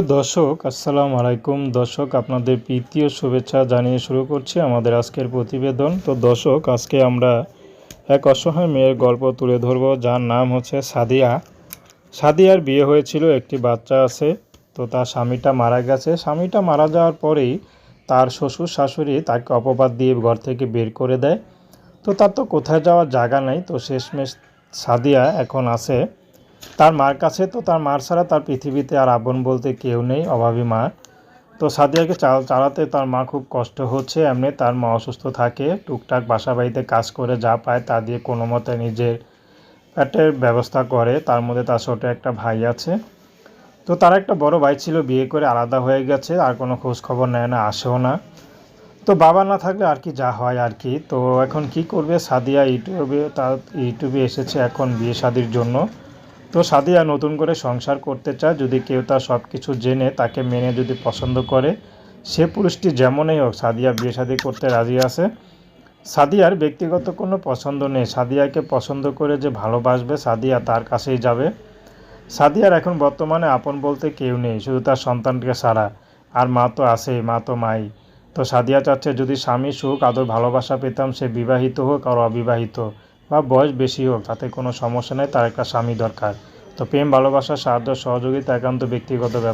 দর্শক, আসসালামু আলাইকুম। দর্শক, আপনাদের প্রীতি ও শুভেচ্ছা জানিয়ে শুরু করছি আমাদের আজকের প্রতিবেদন। তো দর্শক, আজকে আমরা এক অসহায় মেয়ের গল্প তুলে ধরব, যার নাম হচ্ছে সাদিয়া। সাদিয়ার বিয়ে হয়েছিল, একটি বাচ্চা আছে, তো তার স্বামীটা মারা গেছে। স্বামীটা মারা যাওয়ার পরেই তার শ্বশুর শাশুড়ি তাকে অপবাদ দিয়ে ঘর থেকে বের করে দেয়। তো তার তো কোথায় যাওয়ার জায়গা নেই, তো শেষমেশ সাদিয়া এখন আছে। তার মার কাছে তো, তার মার ছাড়া তার পৃথিবীতে আর আপন বলতে কেউ নেই, অভাবী মা। তো সাদিয়াকে চাল চালাতে তার মা খুব কষ্ট হচ্ছে, এমনি তার মা অসুস্থ থাকে, টুকটাক বাসা বাড়িতে কাজ করে যা পায় তা দিয়ে কোনো মতে নিজের পেটের ব্যবস্থা করে, তার মধ্যে তার ছোটো একটা ভাই আছে। তো তার একটা বড় ভাই ছিল, বিয়ে করে আলাদা হয়ে গেছে, আর কোনো খোঁজ খবর নেয় না, আসেও না। তো বাবা না থাকলে আর কি যা হয় আর কি। তো এখন কি করবে? সাদিয়া ইউটিউবে, তার ইউটিউবে এসেছে এখন বিয়ে শাদির জন্য। তো সাদিয়া নতুন করে সংসার করতে চায়, যদি কেউ তার সব কিছু জেনে তাকে মেনে যদি পছন্দ করে, সে পুরুষটি যেমনই হোক সাদিয়া বিয়ে শাদি করতে রাজি আছে। সাদিয়ার ব্যক্তিগত কোনো পছন্দ নেই। সাদিয়াকে পছন্দ করে যে ভালোবাসবে, সাদিয়া তার কাছেই যাবে। সাদিয়ার এখন বর্তমানে আপন বলতে কেউ নেই, শুধু তার সন্তানকে সারা আর মা তো আছেই, মা তো মাই। তো সাদিয়া চাচ্ছে, যদি স্বামী সুখ, আদর, ভালোবাসা পেতাম সে বিবাহিত হোক আর অবিবাহিত। বা বয়স বেশি হোক, তাতে কোনো সমস্যা নেই, তার একটা স্বামী দরকার। তো প্রেম, ভালোবাসা, সাহায্য, সহযোগিতা, একান্ত ব্যক্তিগত ব্যাপার।